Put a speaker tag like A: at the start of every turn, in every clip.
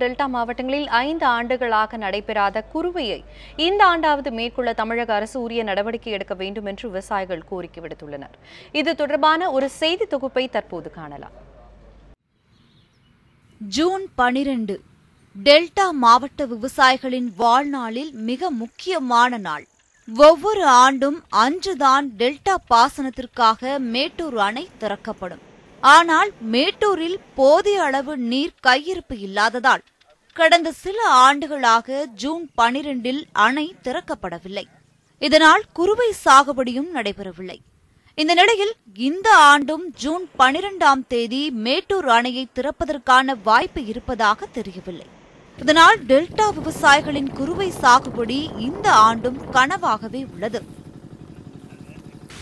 A: Delta மாவட்டங்களில் ஐந்து ஆண்டுகளாக நடைபெறாத குறுவையை இந்த ஆண்டாவது மேற்கொள்ள தமிழக அரசு உரிய நடவடிக்கை எடுக்க வேண்டும் என்று விவசாயிகள் கோரிக்கை விடுத்துள்ளனர். இது தொடர்பான ஒரு செய்தி தொகுப்பை தற்போது காணலாம்.
B: ஜூன் பனிரெண்டு டெல்டா மாவட்ட விவசாயிகளின் வாழ்நாளில் மிக முக்கியமான நாள். ஒவ்வொரு ஆண்டும் அன்றுதான் டெல்டா பாசனத்திற்காக மேட்டூர் அணை திறக்கப்படும். ஆனால் மேட்டூரில் போதிய அளவு நீர் கையிருப்பு இல்லாததால் கடந்த சில ஆண்டுகளாக ஜூன் பனிரெண்டில் அணை திறக்கப்படவில்லை. இதனால் குறுவை சாகுபடியும் நடைபெறவில்லை. இந்த நிலையில் இந்த ஆண்டும் ஜூன் பனிரெண்டாம் தேதி மேட்டூர் அணையை திறப்பதற்கான வாய்ப்பு இருப்பதாக தெரியவில்லை. இதனால் டெல்டா விவசாயிகளின் குறுவை சாகுபடி இந்த ஆண்டும் கனவாகவே உள்ளது.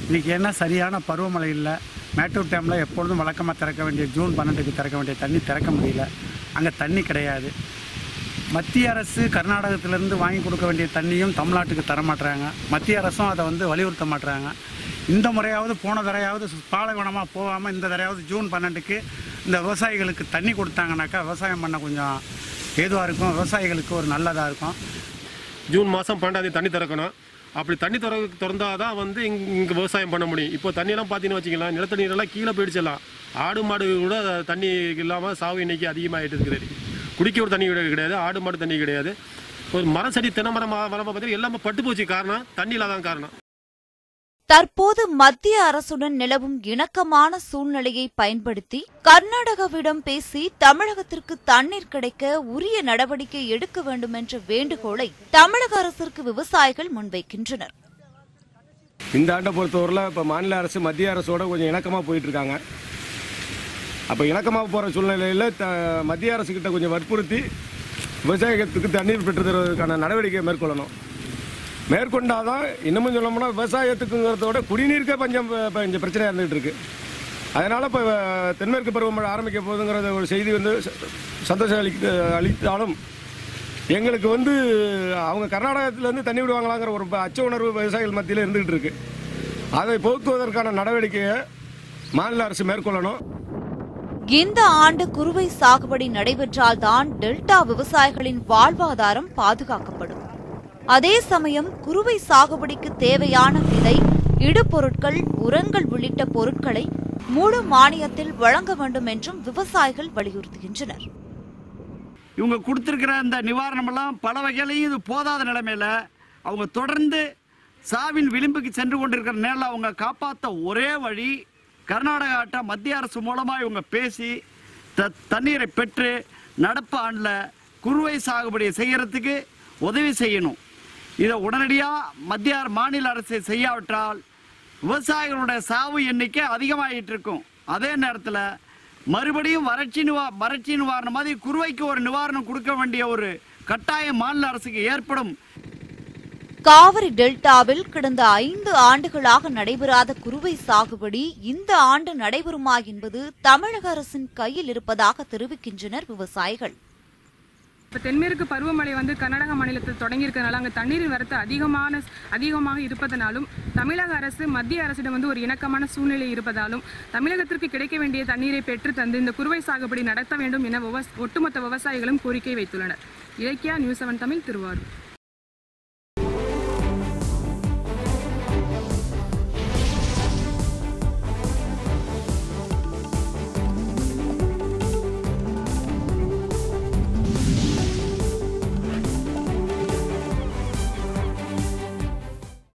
C: இன்னைக்கு என்ன சரியான பருவமழை இல்லை. மேட்டூர் டேமில் எப்பொழுதும் வழக்கமாக திறக்க வேண்டிய ஜூன் பன்னெண்டுக்கு திறக்க வேண்டிய தண்ணி திறக்க முடியல. அங்கே தண்ணி கிடையாது. மத்திய அரசு கர்நாடகத்திலேருந்து வாங்கி கொடுக்க வேண்டிய தண்ணியும் தமிழ்நாட்டுக்கு தர மாட்டுறாங்க மத்திய அரசும் அதை வந்து வலியுறுத்த மாட்டுறாங்க இந்த முறையாவது போன தரையாவது பாலைவனமாக போகாமல் இந்த தடையாவது ஜூன் பன்னெண்டுக்கு இந்த விவசாயிகளுக்கு தண்ணி கொடுத்தாங்கனாக்கா விவசாயம் பண்ண கொஞ்சம் ஏதுவாக இருக்கும். விவசாயிகளுக்கு ஒரு நல்லதாக இருக்கும்.
D: ஜூன் மாதம் பன்னெண்டாம் தேதி தண்ணி திறக்கணும். அப்படி தண்ணி திற திறந்தால் தான் வந்து இங்கே இங்கே விவசாயம் பண்ண முடியும். இப்போ தண்ணியெல்லாம் பார்த்தீங்கன்னு வச்சுக்கலாம் நிலத்தடி நீரெல்லாம் கீழே போயிடுச்சலாம் ஆடு மாடு கூட தண்ணி இல்லாமல் சாவு இன்னைக்கு அதிகமாகிட்டு இருக்குது. குடிக்க ஒரு தண்ணி கிடையாது கிடையாது ஆடு மாடு தண்ணி கிடையாது. ஒரு மரம் செடி தென்னை மரம் மரம் பார்த்தீங்கன்னா எல்லாமே பட்டு போச்சு. காரணம் தண்ணி இல்லாதான் காரணம்.
B: தற்போது மத்திய அரசுடன் நிலவும் இணக்கமான சூழ்நிலையை பயன்படுத்தி கர்நாடகாவிடம் பேசி தமிழகத்திற்கு தண்ணீர் கிடைக்க உரிய நடவடிக்கை எடுக்க வேண்டும் என்ற வேண்டுகோளை தமிழக அரசிற்கு விவசாயிகள் முன்வைக்கின்றனர்.
E: இந்த ஆண்டை பொறுத்தவரையில் இப்போ மாநில அரசு மத்திய அரசோட கொஞ்சம் இணக்கமாக போயிட்டு இருக்காங்க அப்போ இணக்கமாக போகிற சூழ்நிலையில் த மத்திய அரசுக்கிட்ட கொஞ்சம் வற்புறுத்தி விவசாயத்துக்கு தண்ணீர் பெற்று தருவதற்கான நடவடிக்கையை மேற்கொள்ளணும். மேற்கொண்டாதான் இன்னமும் சொல்லமுன்னா விவசாயத்துக்குங்கிறத விட குடிநீருக்கே பஞ்சம் இப்போ இங்கே பிரச்சனையாக இருந்துகிட்டு இருக்கு. அதனால் இப்போ தென்மேற்கு பருவமழை ஆரம்பிக்க போகுதுங்கிற ஒரு செய்தி வந்து ச- சந்தோஷம் அளி அளித்தாலும் எங்களுக்கு வந்து அவங்க கர்நாடகத்திலேருந்து தண்ணி விடுவாங்களாங்கிற ஒரு அச்ச உணர்வு விவசாயிகள் மத்தியில் இருந்துகிட்டு இருக்கு. அதை போக்குவதற்கான நடவடிக்கையை மாநில அரசு மேற்கொள்ளணும்.
B: இந்த ஆண்டு குறுவை சாகுபடி நடைபெற்றால்தான் டெல்டா விவசாயிகளின் வாழ்வாதாரம் பாதுகாக்கப்படும். அதே சமயம் குறுவை சாகுபடிக்கு தேவையான விதை இடுபொருட்கள் உரங்கள் உள்ளிட்ட பொருட்களை முழு மானியத்தில் வழங்க வேண்டும் என்றும் விவசாயிகள் வலியுறுத்துகின்றனர்.
C: இவங்க கொடுத்துருக்கிற அந்த நிவாரணமெல்லாம் பல வகையிலையும் இது போதாத நிலைமையில் அவங்க தொடர்ந்து சாவின் விளிம்புக்கு சென்று கொண்டிருக்கிற நேரில் அவங்க காப்பாற்ற ஒரே வழி கர்நாடகாட்ட மத்திய அரசு மூலமாக இவங்க பேசி த தண்ணீரை பெற்று நடப்பு ஆண்டில் குறுவை சாகுபடி செய்யறதுக்கு உதவி செய்யணும். இதை உடனடியாக மத்திய மாநில அரசு செய்யாவிட்டால் விவசாயிகளுடைய சாவு எண்ணிக்கை அதிகமாகிட்டு இருக்கும். அதே நேரத்தில் மறுபடியும் வறட்சி நிவா வறட்சி நிவாரணம் மாதிரி குறுவைக்கு ஒரு நிவாரணம் கொடுக்க வேண்டிய ஒரு கட்டாயம் மாநில அரசுக்கு ஏற்படும்.
B: காவிரி டெல்டாவில் கடந்த ஐந்து ஆண்டுகளாக நடைபெறாத குறுவை சாகுபடி இந்த ஆண்டு நடைபெறுமா என்பது தமிழக அரசின் கையில் இருப்பதாக தெரிவிக்கின்றனர் விவசாயிகள்.
F: இப்போ தென்மேற்கு பருவமழை வந்து கர்நாடக மாநிலத்தில் தொடங்கியிருக்கனால அங்கே தண்ணீரின் வரத்து அதிகமான அதிகமாக இருப்பதனாலும் தமிழக அரசு மத்திய அரசிடம் வந்து ஒரு இணக்கமான சூழ்நிலை இருப்பதாலும் தமிழகத்திற்கு கிடைக்க வேண்டிய தண்ணீரை பெற்று தந்து இந்த குறுவை சாகுபடி நடத்த வேண்டும் என ஒட்டுமொத்த விவசாயிகளும் கோரிக்கை வைத்துள்ளனர். Ilakkiya news seven Tamil Thiruvarur.